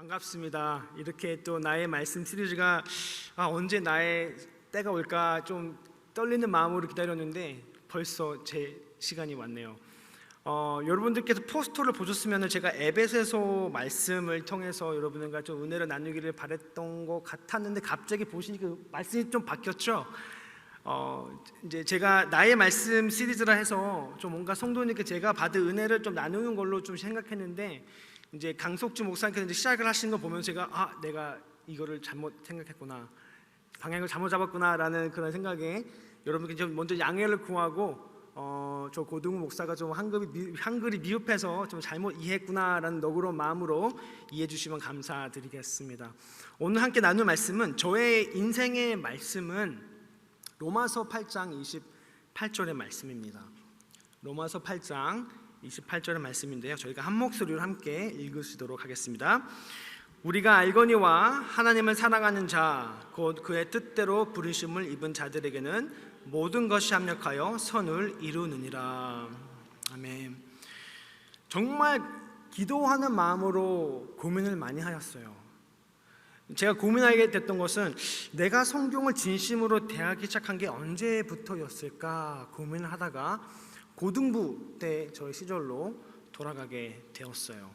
반갑습니다. 이렇게 또 나의 말씀 시리즈가 아, 언제 나의 때가 올까 좀 떨리는 마음으로 기다렸는데 벌써 제 시간이 왔네요. 어, 여러분들께서 포스터를 보셨으면 제가 에베소서 말씀을 통해서 여러분들과 좀 은혜를 나누기를 바랬던 것 같았는데 갑자기 보시니까 그 말씀이 좀 바뀌었죠. 어, 이제 제가 나의 말씀 시리즈라 해서 좀 뭔가 성도님께 제가 받은 은혜를 좀 나누는 걸로 좀 생각했는데 이제 강석주 목사님께서 이제 시작을 하신 거 보면 제가 아 내가 이거를 잘못 생각했구나 방향을 잘못 잡았구나라는 그런 생각에 여러분께 좀 먼저 양해를 구하고 어, 저 고등우 목사가 좀 한글이, 미, 한글이 미흡해서 좀 잘못 이해했구나라는 너그러운 마음으로 이해해 주시면 감사드리겠습니다. 오늘 함께 나눌 말씀은 저의 인생의 말씀은 로마서 8장 28절의 말씀입니다. 로마서 8장 28절의 말씀인데요. 저희가 한 목소리로 함께 읽으시도록 하겠습니다. 우리가 알거니와 하나님을 사랑하는 자, 곧 그의 뜻대로 부르심을 입은 자들에게는 모든 것이 합력하여 선을 이루느니라. 아멘. 정말 기도하는 마음으로 고민을 많이 하였어요. 제가 고민하게 됐던 것은 내가 성경을 진심으로 대하기 시작한 게 언제부터였을까 고민을 하다가 고등부 때 저의 시절로 돌아가게 되었어요.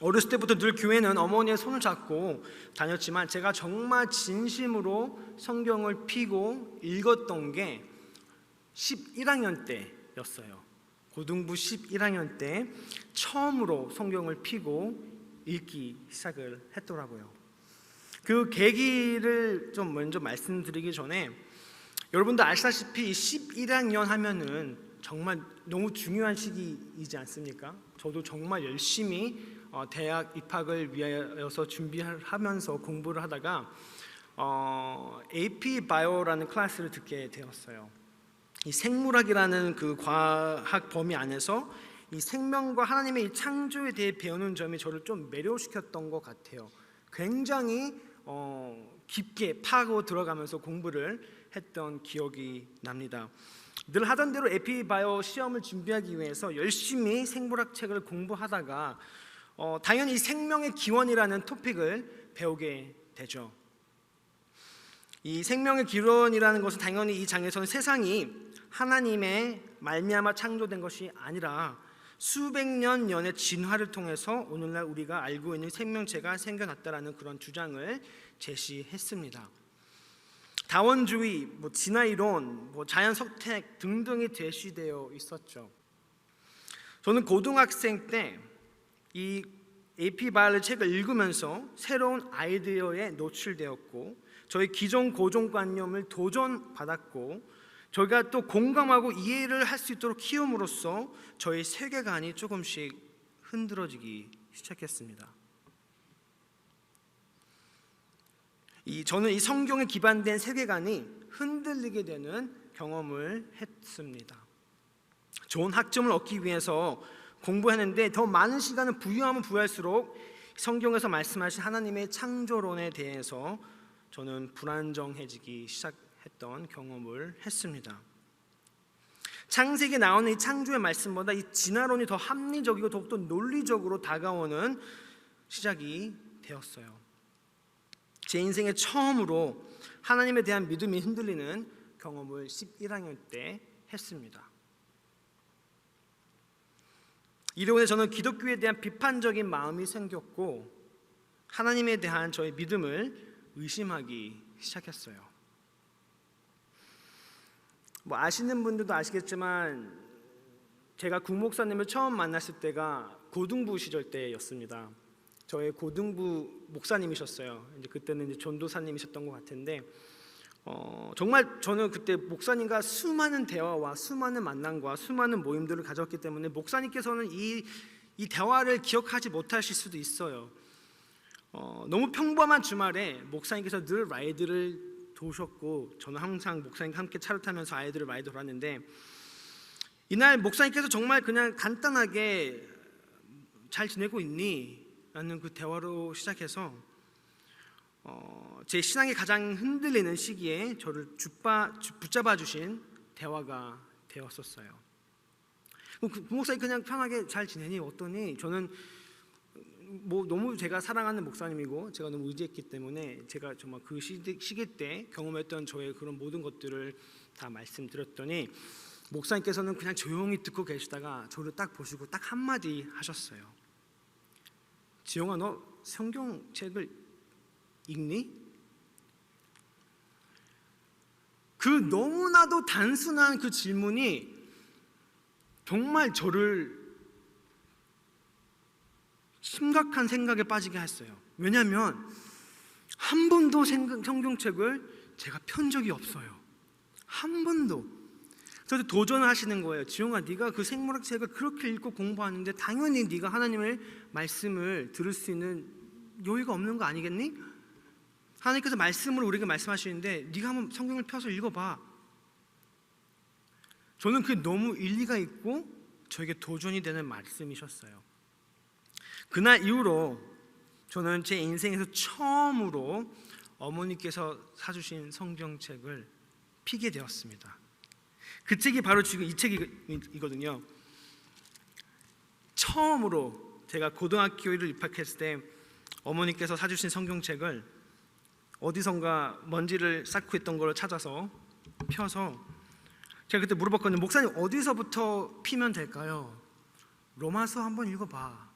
어렸을 때부터 늘 교회는 어머니의 손을 잡고 다녔지만 제가 정말 진심으로 성경을 피고 읽었던 게 11학년 때였어요. 고등부 11학년 때 처음으로 성경을 피고 읽기 시작을 했더라고요. 그 계기를 좀 먼저 말씀드리기 전에 여러분도 아시다시피 11학년 하면은 정말 너무 중요한 시기이지 않습니까? 저도 정말 열심히 어, 대학 입학을 위하여서 준비하면서 공부를 하다가 어, AP 바이오라는 클래스를 듣게 되었어요. 이 생물학이라는 그 과학 범위 안에서 이 생명과 하나님의 이 창조에 대해 배우는 점이 저를 좀 매료시켰던 것 같아요. 굉장히 어, 깊게 파고 들어가면서 공부를 했던 기억이 납니다. 늘 하던 대로 에피바이오 시험을 준비하기 위해서 열심히 생물학 책을 공부하다가 어, 당연히 이 생명의 기원이라는 토픽을 배우게 되죠. 이 생명의 기원이라는 것은 당연히 이 장에서는 세상이 하나님의 말미암아 창조된 것이 아니라 수백 년 년의 진화를 통해서 오늘날 우리가 알고 있는 생명체가 생겨났다라는 그런 주장을 제시했습니다. 다원주의, 뭐 진화 이론, 뭐 자연 선택 등등이 제시되어 있었죠. 저는 고등학생 때 이 AP 바이올리 책을 읽으면서 새로운 아이디어에 노출되었고 저희 기존 고정관념을 도전받았고 저희가 또 공감하고 이해를 할 수 있도록 키움으로써 저희 세계관이 조금씩 흔들어지기 시작했습니다. 이 저는 이 성경에 기반된 세계관이 흔들리게 되는 경험을 했습니다. 좋은 학점을 얻기 위해서 공부했는데 더 많은 시간을 부여하면 부여할수록 성경에서 말씀하신 하나님의 창조론에 대해서 저는 불안정해지기 시작했던 경험을 했습니다. 창세기에 나오는 이 창조의 말씀보다 이 진화론이 더 합리적이고 더욱더 논리적으로 다가오는 시작이 되었어요. 제 인생의 처음으로 하나님에 대한 믿음이 흔들리는 경험을 11학년 때 했습니다. 이로 인해 저는 기독교에 대한 비판적인 마음이 생겼고 하나님에 대한 저의 믿음을 의심하기 시작했어요. 뭐 아시는 분들도 아시겠지만 제가 국목사님을 처음 만났을 때가 고등부 시절 때였습니다. 저의 고등부 목사님이셨어요. 이제 그때는 이제 전도사님이셨던 것 같은데 어, 정말 저는 그때 목사님과 수많은 대화와 수많은 만남과 수많은 모임들을 가졌기 때문에 목사님께서는 이, 이 대화를 기억하지 못하실 수도 있어요. 어, 너무 평범한 주말에 목사님께서 늘 라이드를 도셨고 저는 항상 목사님과 함께 차를 타면서 아이들을 많이 돌았는데 이날 목사님께서 정말 그냥 간단하게 잘 지내고 있니? 라는 그 대화로 시작해서 어, 제 신앙이 가장 흔들리는 시기에 저를 줍바, 붙잡아 주신 대화가 되었었어요. 그 목사님 그냥 편하게 잘 지내니 어떠니? 저는 뭐 너무 제가 사랑하는 목사님이고 제가 너무 의지했기 때문에 제가 정말 그 시기 때 경험했던 저의 그런 모든 것들을 다 말씀드렸더니 목사님께서는 그냥 조용히 듣고 계시다가 저를 딱 보시고 딱 한마디 하셨어요. 지영아 너 성경책을 읽니? 그 너무나도 단순한 그 질문이 정말 저를 심각한 생각에 빠지게 했어요. 왜냐하면 한 번도 성경책을 제가 편 적이 없어요. 한 번도. 저한테 도전하시는 거예요. 지용아, 네가 그 생물학 책을 그렇게 읽고 공부하는데 당연히 네가 하나님의 말씀을 들을 수 있는 여유가 없는 거 아니겠니? 하나님께서 말씀으로 우리에게 말씀하시는데 네가 한번 성경을 펴서 읽어봐. 저는 그게 너무 일리가 있고 저에게 도전이 되는 말씀이셨어요. 그날 이후로 저는 제 인생에서 처음으로 어머니께서 사주신 성경책을 피게 되었습니다. 그 책이 바로 지금 이 책이거든요. 처음으로 제가 고등학교를 입학했을 때 어머니께서 사주신 성경책을 어디선가 먼지를 쌓고 있던 걸 찾아서 펴서 제가 그때 물어봤거든요. 목사님 어디서부터 피면 될까요? 로마서 한번 읽어봐.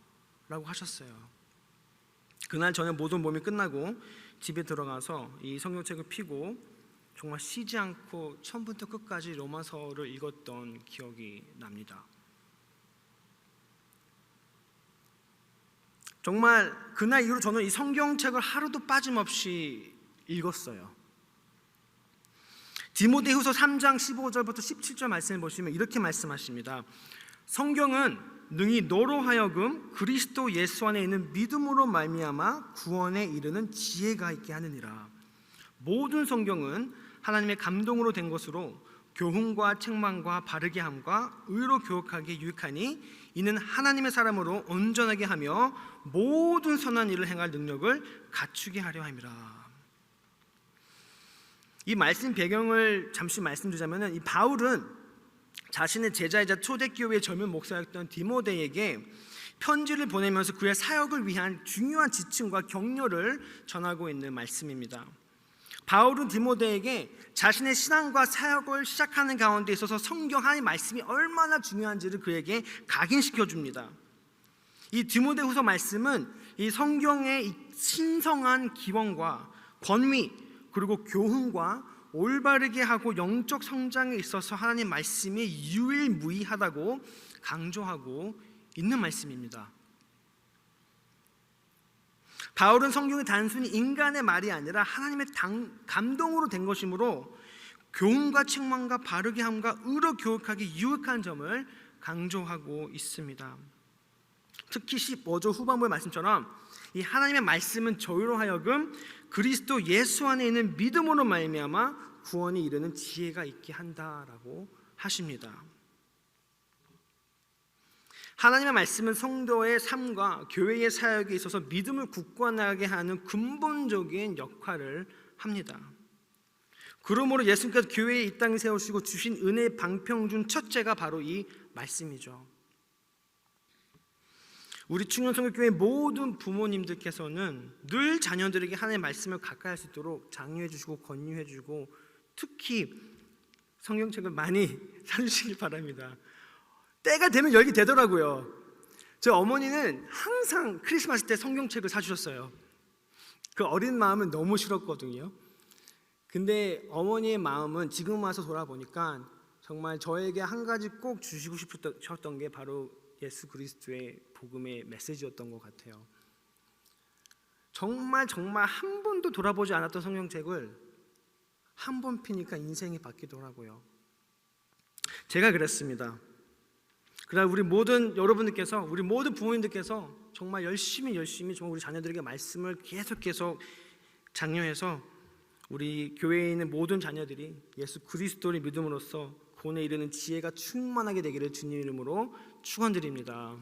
라고 하셨어요. 그날 저녁 모든 몸이 끝나고 집에 들어가서 이 성경책을 피고 정말 쉬지 않고 처음부터 끝까지 로마서를 읽었던 기억이 납니다. 정말 그날 이후로 저는 이 성경책을 하루도 빠짐없이 읽었어요. 디모데후서 3장 15절부터 17절 말씀을 보시면 이렇게 말씀하십니다. 성경은 능히 너로 하여금 그리스도 예수 안에 있는 믿음으로 말미암아 구원에 이르는 지혜가 있게 하느니라. 모든 성경은 하나님의 감동으로 된 것으로 교훈과 책망과 바르게 함과 의로 교육하기에 유익하니 이는 하나님의 사람으로 온전하게 하며 모든 선한 일을 행할 능력을 갖추게 하려 함이라. 이 말씀 배경을 잠시 말씀드리자면은 이 바울은 자신의 제자이자 초대 교회 젊은 목사였던 디모데에게 편지를 보내면서 그의 사역을 위한 중요한 지침과 격려를 전하고 있는 말씀입니다. 바울은 디모데에게 자신의 신앙과 사역을 시작하는 가운데 있어서 성경 하나님 말씀이 얼마나 중요한지를 그에게 각인시켜 줍니다. 이 디모데후서 말씀은 이 성경의 이 신성한 기원과 권위 그리고 교훈과 올바르게 하고 영적 성장에 있어서 하나님 말씀이 유일무이하다고 강조하고 있는 말씀입니다. 바울은 성경이 단순히 인간의 말이 아니라 하나님의 당, 감동으로 된 것이므로 교훈과 책망과 바르게 함과 의로 교육하기 유익한 점을 강조하고 있습니다. 특히 15절 후반부의 말씀처럼 이 하나님의 말씀은 저희로 하여금 그리스도 예수 안에 있는 믿음으로 말미암아 구원이 이르는 지혜가 있게 한다라고 하십니다. 하나님의 말씀은 성도의 삶과 교회의 사역에 있어서 믿음을 굳건하게 하는 근본적인 역할을 합니다. 그러므로 예수님께서 교회에 이 땅에 세우시고 주신 은혜의 방평 중 첫째가 바로 이 말씀이죠. 우리 충현성교회 모든 부모님들께서는 늘 자녀들에게 하나님의 말씀을 가까이 할 수 있도록 장려해 주시고 권유해 주고 특히 성경책을 많이 사주시길 바랍니다. 때가 되면 열게 되더라고요. 저 어머니는 항상 크리스마스 때 성경책을 사주셨어요. 그 어린 마음은 너무 싫었거든요. 근데 어머니의 마음은 지금 와서 돌아보니까 정말 저에게 한 가지 꼭 주시고 싶었던 게 바로 예수 그리스도의 복음의 메시지였던 것 같아요. 정말 정말 한 번도 돌아보지 않았던 성경책을 한 번 피니까 인생이 바뀌더라고요. 제가 그랬습니다. 그러나 우리 모든 여러분들께서 우리 모든 부모님들께서 정말 열심히 열심히 정말 우리 자녀들에게 말씀을 계속 계속 장려해서 우리 교회에 있는 모든 자녀들이 예수 그리스도를 믿음으로써 구원에 이르는 지혜가 충만하게 되기를 주님 이름으로 축원드립니다.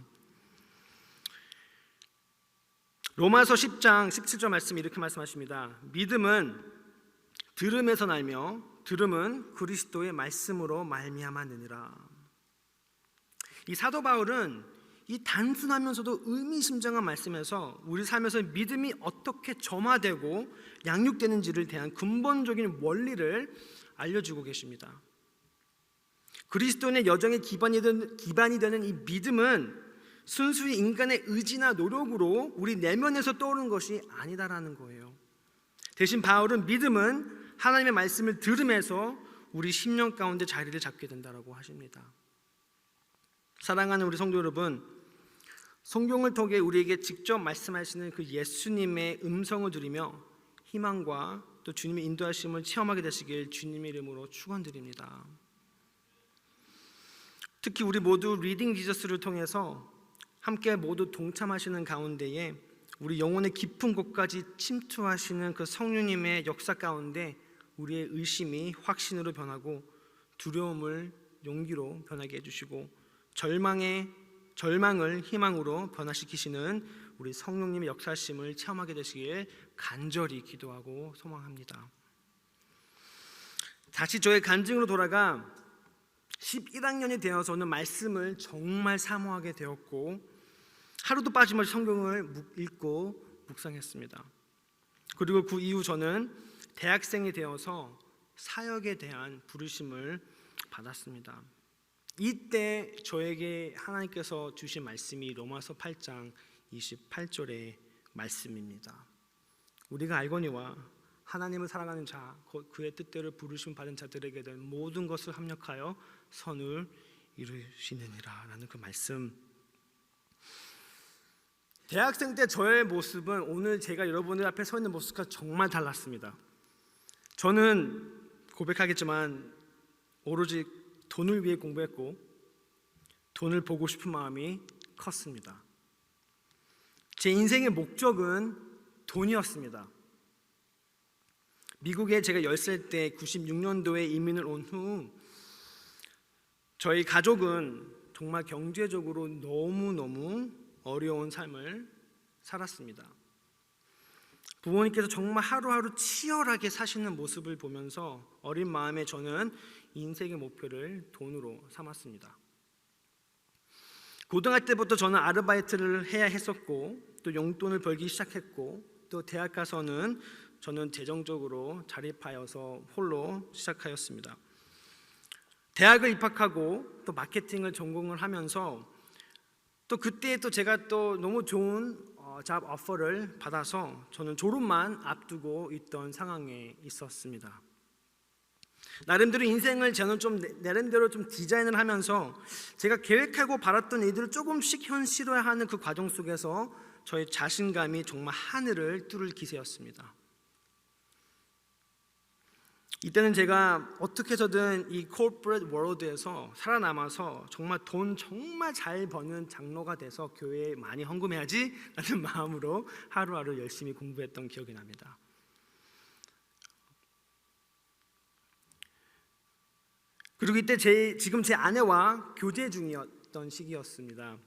로마서 10장 17절 말씀 이렇게 말씀하십니다. 믿음은 들음에서 날며 들음은 그리스도의 말씀으로 말미암았느니라. 이 사도 바울은 이 단순하면서도 의미심장한 말씀에서 우리 삶에서 믿음이 어떻게 점화되고 양육되는지를 대한 근본적인 원리를 알려주고 계십니다. 그리스도인의 여정의 기반이 되는, 기반이 되는 이 믿음은 순수히 인간의 의지나 노력으로 우리 내면에서 떠오르는 것이 아니다라는 거예요. 대신 바울은 믿음은 하나님의 말씀을 들음에서 우리 심령 가운데 자리를 잡게 된다라고 하십니다. 사랑하는 우리 성도 여러분, 성경을 통해 우리에게 직접 말씀하시는 그 예수님의 음성을 들으며 희망과 또 주님의 인도하심을 체험하게 되시길 주님의 이름으로 축원드립니다. 특히 우리 모두 리딩 지저스를 통해서 함께 모두 동참하시는 가운데에 우리 영혼의 깊은 곳까지 침투하시는 그 성령님의 역사 가운데 우리의 의심이 확신으로 변하고 두려움을 용기로 변하게 해주시고 절망의 절망을 희망으로 변화시키시는 우리 성령님의 역사심을 체험하게 되시길 간절히 기도하고 소망합니다. 다시 저의 간증으로 돌아가 11학년이 되어서는 말씀을 정말 사모하게 되었고 하루도 빠짐없이 성경을 묵- 읽고 묵상했습니다. 그리고 그 이후 저는 대학생이 되어서 사역에 대한 부르심을 받았습니다. 이때 저에게 하나님께서 주신 말씀이 로마서 8장 28절의 말씀입니다. 우리가 알거니와 하나님을 사랑하는 자, 곧 그의 뜻대로 부르심 받은 자들에게 된 모든 것을 합력하여 선을 이루시느니라라는 그 말씀. 대학생 때 저의 모습은 오늘 제가 여러분들 앞에 서 있는 모습과 정말 달랐습니다. 저는 고백하겠지만 오로지 돈을 위해 공부했고 돈을 보고 싶은 마음이 컸습니다. 제 인생의 목적은 돈이었습니다. 미국에 제가 10살 때 96년도에 이민을 온 후 저희 가족은 정말 경제적으로 너무너무 어려운 삶을 살았습니다. 부모님께서 정말 하루하루 치열하게 사시는 모습을 보면서 어린 마음에 저는 인생의 목표를 돈으로 삼았습니다. 고등학교 때부터 저는 아르바이트를 해야 했었고 또 용돈을 벌기 시작했고 또 대학 가서는 저는 재정적으로 자립하여서 홀로 시작하였습니다. 대학을 입학하고 또 마케팅을 전공을 하면서 또 그때 또 제가 또 너무 좋은 어, 잡 오퍼를 받아서 저는 졸업만 앞두고 있던 상황에 있었습니다. 나름대로 인생을 저는 좀 내- 나름대로 좀 디자인을 하면서 제가 계획하고 바랐던 일들을 조금씩 현실화하는 그 과정 속에서 저의 자신감이 정말 하늘을 뚫을 기세였습니다. 이때는 제가 어떻게 해서든 이 corporate world에서 살아남아서 정말 돈 정말 잘 버는 장로가 돼서 교회에 많이 헌금해야지 라는 마음으로 하루하루 열심히 공부했던 기억이 납니다. 그리고 이때 제 지금 제 아내와 교제 중이었던 시기였습니다.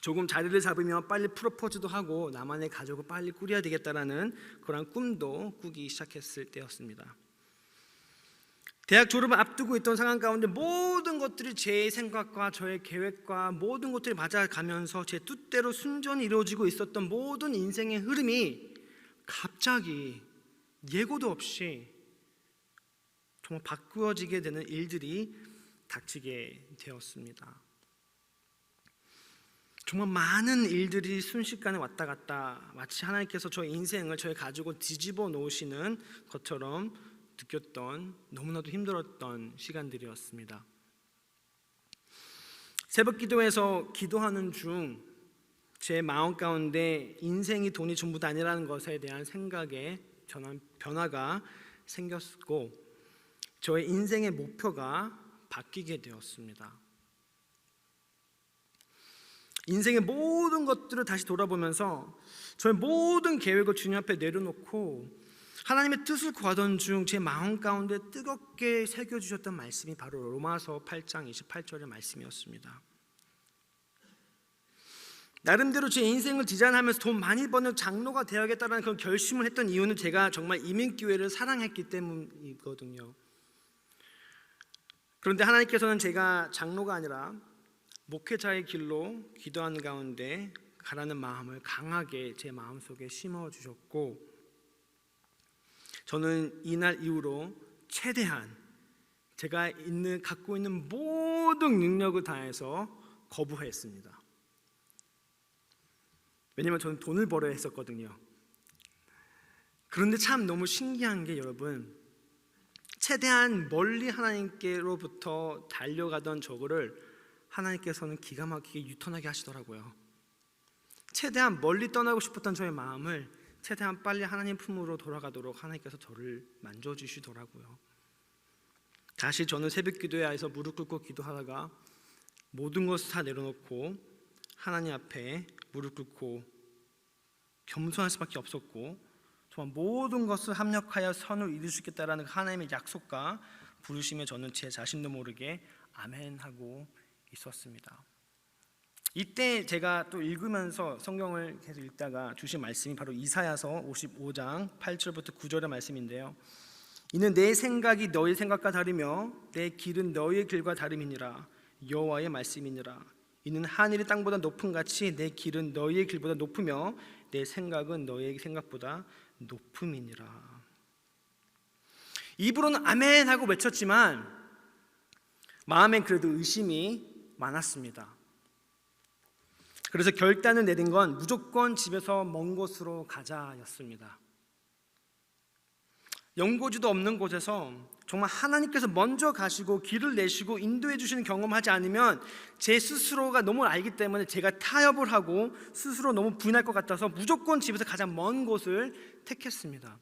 조금 자리를 잡으며 빨리 프로포즈도 하고 나만의 가족을 빨리 꾸려야 되겠다라는 그런 꿈도 꾸기 시작했을 때였습니다. 대학 졸업을 앞두고 있던 상황 가운데 모든 것들이 제 생각과 저의 계획과 모든 것들이 맞아가면서 제 뜻대로 순전히 이루어지고 있었던 모든 인생의 흐름이 갑자기 예고도 없이 정말 바꾸어지게 되는 일들이 닥치게 되었습니다. 정말 많은 일들이 순식간에 왔다 갔다 마치 하나님께서 저의 인생을 저의 가지고 뒤집어 놓으시는 것처럼 느꼈던 너무나도 힘들었던 시간들이었습니다. 새벽 기도에서 기도하는 중 제 마음 가운데 인생이 돈이 전부다 아니라는 것에 대한 생각에 변화가 생겼고 저의 인생의 목표가 바뀌게 되었습니다. 인생의 모든 것들을 다시 돌아보면서 저의 모든 계획을 주님 앞에 내려놓고 하나님의 뜻을 구하던 중 제 마음 가운데 뜨겁게 새겨 주셨던 말씀이 바로 로마서 8장 28절의 말씀이었습니다. 나름대로 제 인생을 디자인하면서 돈 많이 버는 장로가 되어야겠다는 그런 결심을 했던 이유는 제가 정말 이민교회를 사랑했기 때문이거든요. 그런데 하나님께서는 제가 장로가 아니라 목회자의 길로 기도하는 가운데 가라는 마음을 강하게 제 마음속에 심어 주셨고 저는 이날 이후로 최대한 제가 있는 갖고 있는 모든 능력을 다해서 거부했습니다. 왜냐면 저는 돈을 벌어야 했었거든요. 그런데 참 너무 신기한 게 여러분 최대한 멀리 하나님께로부터 달려가던 저거를 하나님께서는 기가 막히게 유턴하게 하시더라고요. 최대한 멀리 떠나고 싶었던 저의 마음을 최대한 빨리 하나님 품으로 돌아가도록 하나님께서 저를 만져주시더라고요. 다시 저는 새벽 기도회에서 무릎 꿇고 기도하다가 모든 것을 다 내려놓고 하나님 앞에 무릎 꿇고 겸손할 수밖에 없었고 정말 모든 것을 합력하여 선을 이루시겠다라는 하나님의 약속과 부르심에 저는 제 자신도 모르게 아멘 하고 있었습니다. 이때 제가 또 읽으면서 성경을 계속 읽다가 주신 말씀이 바로 이사야서 55장 8절부터 9절의 말씀인데요. 이는 내 생각이 너희 생각과 다르며 내 길은 너희의 길과 다름이니라 여호와의 말씀이니라 이는 하늘이 땅보다 높은 같이 내 길은 너희의 길보다 높으며 내 생각은 너희의 생각보다 높음이니라 입으로는 아멘 하고 외쳤지만 마음엔 그래도 의심이 많았습니다. 그래서 결단을 내린 건 무조건 집에서 먼 곳으로 가자였습니다. 연고지도 없는 곳에서 정말 하나님께서 먼저 가시고 길을 내시고 인도해 주시는 경험하지 않으면 제 스스로가 너무 알기 때문에 제가 타협을 하고 스스로 너무 부인할 것 같아서 무조건 집에서 가장 먼 곳을 택했습니다.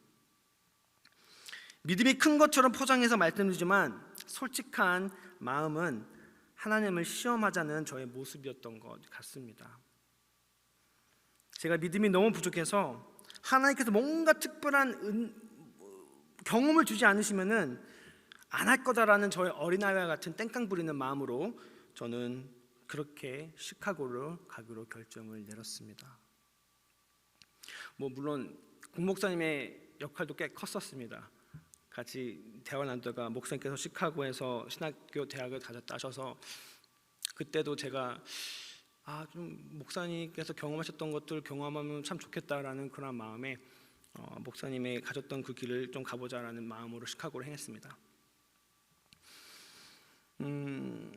믿음이 큰 것처럼 포장해서 말씀드리지만 솔직한 마음은 하나님을 시험하자는 저의 모습이었던 것 같습니다. 제가 믿음이 너무 부족해서 하나님께서 뭔가 특별한 은, 경험을 주지 않으시면은 안 할 거다라는 저의 어린아이와 같은 땡깡 부리는 마음으로 저는 그렇게 시카고를 가기로 결정을 내렸습니다. 뭐 물론 국목사님의 역할도 꽤 컸었습니다. 같이 대화 나누다가 목사님께서 시카고에서 신학교 대학을 다녔다 하셔서 그때도 제가 아 좀 목사님께서 경험하셨던 것들 경험하면 참 좋겠다라는 그런 마음에 어, 목사님의 가졌던 그 길을 좀 가보자라는 마음으로 시카고를 행했습니다. 음,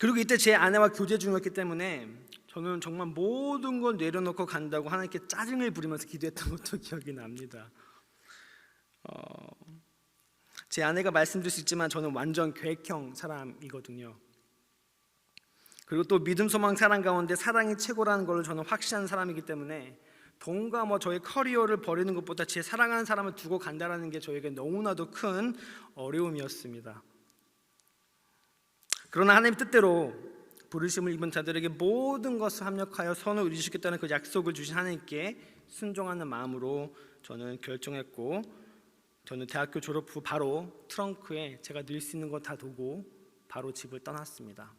그리고 이때 제 아내와 교제 중이었기 때문에 저는 정말 모든 걸 내려놓고 간다고 하나님께 짜증을 부리면서 기도했던 것도 기억이 납니다. 어, 제 아내가 말씀드릴 수 있지만 저는 완전 계획형 사람이거든요. 그리고 또 믿음, 소망, 사랑 가운데 사랑이 최고라는 걸 저는 확신하는 사람이기 때문에 돈과 뭐 저의 커리어를 버리는 것보다 제 사랑하는 사람을 두고 간다라는 게 저에게 너무나도 큰 어려움이었습니다. 그러나 하나님 뜻대로 부르심을 입은 자들에게 모든 것을 합력하여 선을 이루시겠다는 그 약속을 주신 하나님께 순종하는 마음으로 저는 결정했고 저는 대학교 졸업 후 바로 트렁크에 제가 넣을 수 있는 거 다 두고 바로 집을 떠났습니다.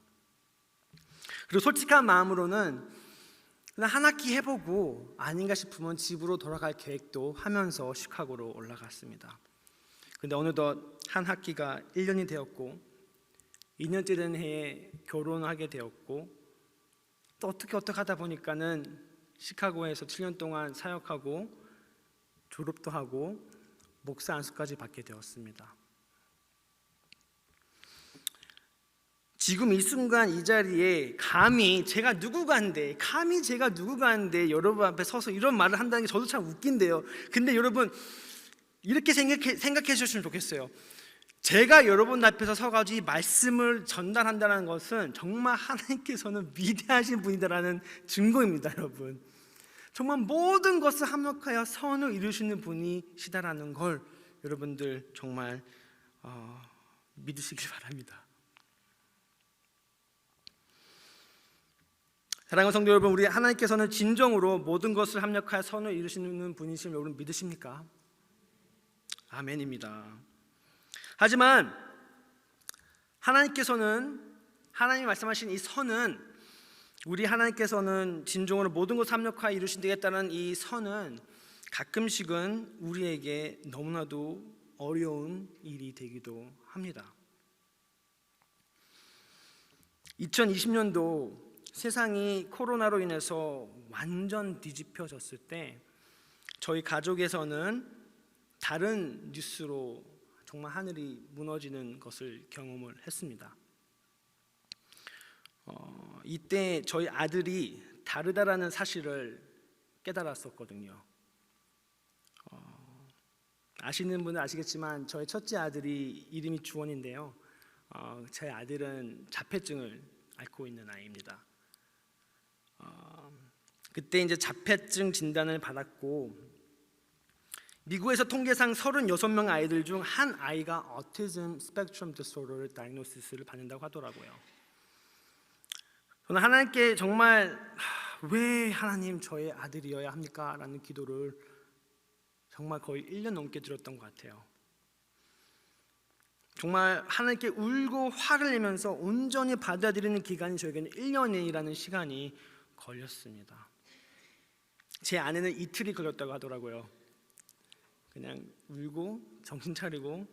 그리고 솔직한 마음으로는 한 학기 해보고 아닌가 싶으면 집으로 돌아갈 계획도 하면서 시카고로 올라갔습니다. 근데 어느덧 한 학기가 1년이 되었고 2년째 된 해에 결혼하게 되었고 또 어떻게 어떻게 하다 보니까는 시카고에서 7년 동안 사역하고 졸업도 하고 목사 안수까지 받게 되었습니다. 지금 이 순간 이 자리에 감히 제가 누구가인데 감히 제가 누구가인데 여러분 앞에 서서 이런 말을 한다는 게 저도 참 웃긴데요. 근데 여러분 이렇게 생각해, 생각해 주셨으면 좋겠어요. 제가 여러분 앞에서 서가지고 이 말씀을 전달한다는 것은 정말 하나님께서는 위대하신 분이다라는 증거입니다, 여러분. 정말 모든 것을 합력하여 선을 이루시는 분이시다라는 걸 여러분들 정말 어, 믿으시길 바랍니다. 사랑하는 성도 여러분, 우리 하나님께서는 진정으로 모든 것을 합력하여 선을 이루시는 분이심을 여러분 믿으십니까? 아멘입니다. 하지만 하나님께서는 하나님이 말씀하신 이 선은 우리 하나님께서는 진정으로 모든 것을 합력하여 이루신다겠다는 이 선은 가끔씩은 우리에게 너무나도 어려운 일이 되기도 합니다. 2020년도 세상이 코로나로 인해서 완전 뒤집혀졌을 때 저희 가족에서는 다른 뉴스로 정말 하늘이 무너지는 것을 경험을 했습니다. 어, 이때 저희 아들이 다르다라는 사실을 깨달았었거든요. 어, 아시는 분은 아시겠지만 저희 첫째 아들이 이름이 주원인데요. 어, 제 아들은 자폐증을 앓고 있는 아이입니다. 어, 그때 이제 자폐증 진단을 받았고 미국에서 통계상 36명 아이들 중 한 아이가 어티즘 스펙트럼 디소더를 다이노시스를 받는다고 하더라고요. 저는 하나님께 정말 하, 왜 하나님 저의 아들이어야 합니까? 라는 기도를 정말 거의 1년 넘게 드렸던 것 같아요. 정말 하나님께 울고 화를 내면서 온전히 받아들이는 기간이 저에게는 1년이라는 시간이 걸렸습니다. 제 아내는 이틀이 걸렸다고 하더라고요. 그냥 울고 정신 차리고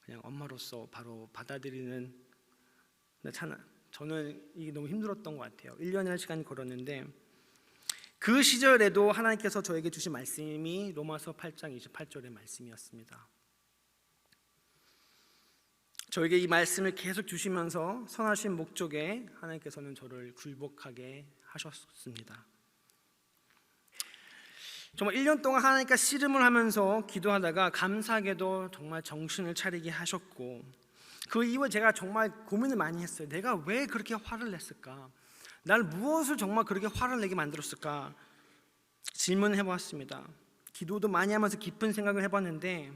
그냥 엄마로서 바로 받아들이는 참 저는 이게 너무 힘들었던 것 같아요. 1년이라는 시간이 걸었는데 그 시절에도 하나님께서 저에게 주신 말씀이 로마서 8장 28절의 말씀이었습니다. 저에게 이 말씀을 계속 주시면서 선하신 목적에 하나님께서는 저를 굴복하게 하셨습니다. 정말 1년 동안 하나님과 씨름을 하면서 기도하다가 감사하게도 정말 정신을 차리게 하셨고 그 이후에 제가 정말 고민을 많이 했어요. 내가 왜 그렇게 화를 냈을까? 날 무엇을 정말 그렇게 화를 내게 만들었을까? 질문해 보았습니다. 기도도 많이 하면서 깊은 생각을 해봤는데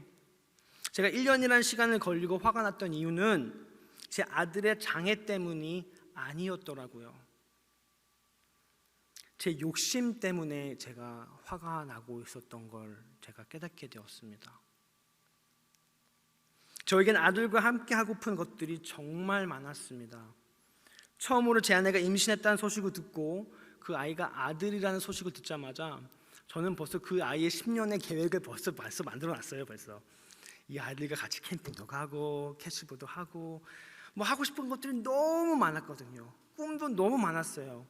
제가 1년이라는 시간을 걸리고 화가 났던 이유는 제 아들의 장애 때문이 아니었더라고요. 제 욕심 때문에 제가 화가 나고 있었던 걸 제가 깨닫게 되었습니다. 저에겐 아들과 함께 하고픈 것들이 정말 많았습니다. 처음으로 제 아내가 임신했다는 소식을 듣고 그 아이가 아들이라는 소식을 듣자마자 저는 벌써 그 아이의 10년의 계획을 벌써 벌써 만들어 놨어요. 벌써 이 아이들과 같이 캠핑도 가고 캐시보도 하고 뭐 하고 싶은 것들이 너무 많았거든요. 꿈도 너무 많았어요.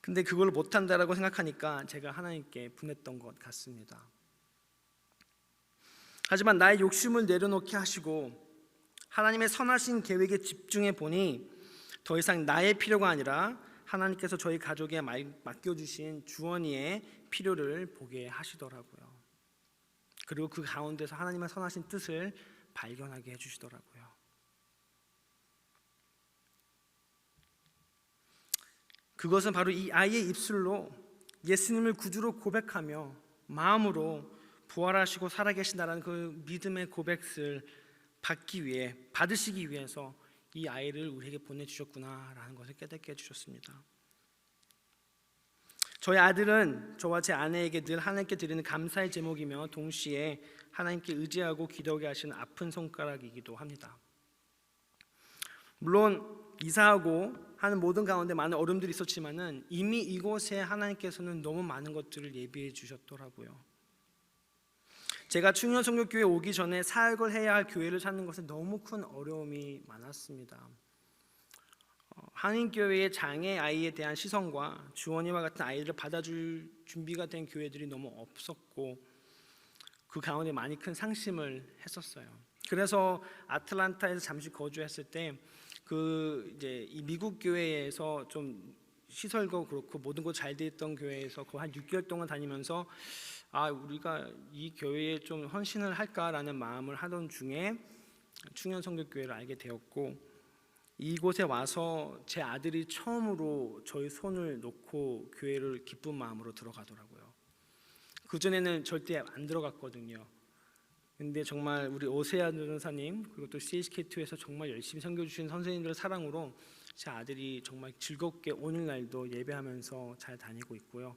근데 그걸 못한다라고 생각하니까 제가 하나님께 분했던 것 같습니다. 하지만 나의 욕심을 내려놓게 하시고 하나님의 선하신 계획에 집중해 보니 더 이상 나의 필요가 아니라 하나님께서 저희 가족에 맡겨주신 주원이의 필요를 보게 하시더라고요. 그리고 그 가운데서 하나님의 선하신 뜻을 발견하게 해주시더라고요. 그것은 바로 이 아이의 입술로 예수님을 구주로 고백하며 마음으로 부활하시고 살아계신다는 그 믿음의 고백을 받기 위해 받으시기 위해서 이 아이를 우리에게 보내주셨구나라는 것을 깨닫게 해주셨습니다. 저희 아들은 저와 제 아내에게 늘 하나님께 드리는 감사의 제목이며 동시에 하나님께 의지하고 기도하게 하시는 아픈 손가락이기도 합니다. 물론 이사하고 하는 모든 가운데 많은 어려움들이 있었지만은 이미 이곳에 하나님께서는 너무 많은 것들을 예비해 주셨더라고요. 제가 충현 성교교회 오기 전에 사역을 해야 할 교회를 찾는 것에 너무 큰 어려움이 많았습니다. 어, 한인교회의 장애 아이에 대한 시선과 주원이와 같은 아이들을 받아줄 준비가 된 교회들이 너무 없었고 그 가운데 많이 큰 상심을 했었어요. 그래서 아틀란타에서 잠시 거주했을 때 그 이제 이 미국 교회에서 좀 시설도 그렇고 모든 것잘돼 있던 교회에서 그 한 6개월 동안 다니면서 아 우리가 이 교회에 좀 헌신을 할까라는 마음을 하던 중에 충현 성교교회를 알게 되었고 이곳에 와서 제 아들이 처음으로 저희 손을 놓고 교회를 기쁜 마음으로 들어가더라고요. 그 전에는 절대 안 들어갔거든요. 근데 정말 우리 오세아 전사님 그리고 또 CHK2에서 정말 열심히 섬겨 주신 선생님들 사랑으로 제 아들이 정말 즐겁게 오늘날도 예배하면서 잘 다니고 있고요.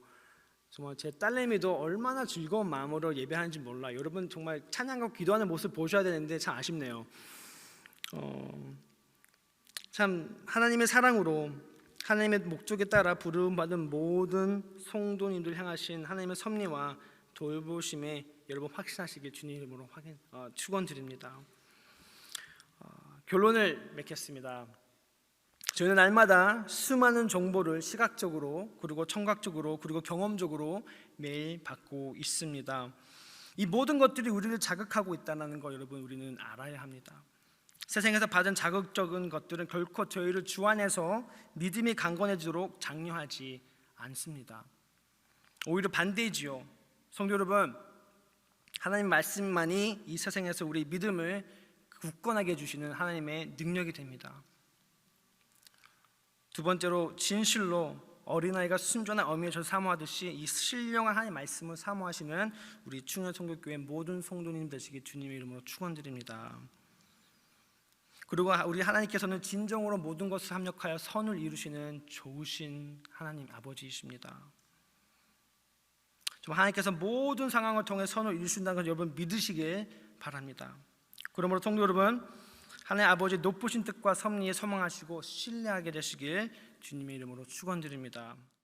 정말 제 딸내미도 얼마나 즐거운 마음으로 예배하는지 몰라. 여러분 정말 찬양과 기도하는 모습 보셔야 되는데 참 아쉽네요. 어, 참 하나님의 사랑으로 하나님의 목적에 따라 부름 받은 모든 성도님들 향하신 하나님의 섭리와 돌보심에 여러분 확신하시길 주님 이름으로 확인 어, 축원드립니다. 어, 결론을 맺겠습니다. 저희는 날마다 수많은 정보를 시각적으로 그리고 청각적으로 그리고 경험적으로 매일 받고 있습니다. 이 모든 것들이 우리를 자극하고 있다는 거 여러분 우리는 알아야 합니다. 세상에서 받은 자극적인 것들은 결코 저희를 주 안에서 믿음이 강건해지도록 장려하지 않습니다. 오히려 반대지요. 성도 여러분, 하나님 말씀만이 이 세상에서 우리 믿음을 굳건하게 해주시는 하나님의 능력이 됩니다. 두 번째로 진실로 어린아이가 순전한 어미의 젖을 사모하듯이 이 신령한 하나님 말씀을 사모하시는 우리 충현 성교교회 모든 성도님 되시기 주님의 이름으로 축원드립니다. 그리고 우리 하나님께서는 진정으로 모든 것을 합력하여 선을 이루시는 좋으신 하나님 아버지이십니다. 좀 하나님께서 모든 상황을 통해 선을 이루신다는 걸 여러분 믿으시길 바랍니다. 그러므로 성도 여러분, 하나님 아버지 높으신 뜻과 섭리에 소망하시고 신뢰하게 되시길 주님의 이름으로 축원드립니다.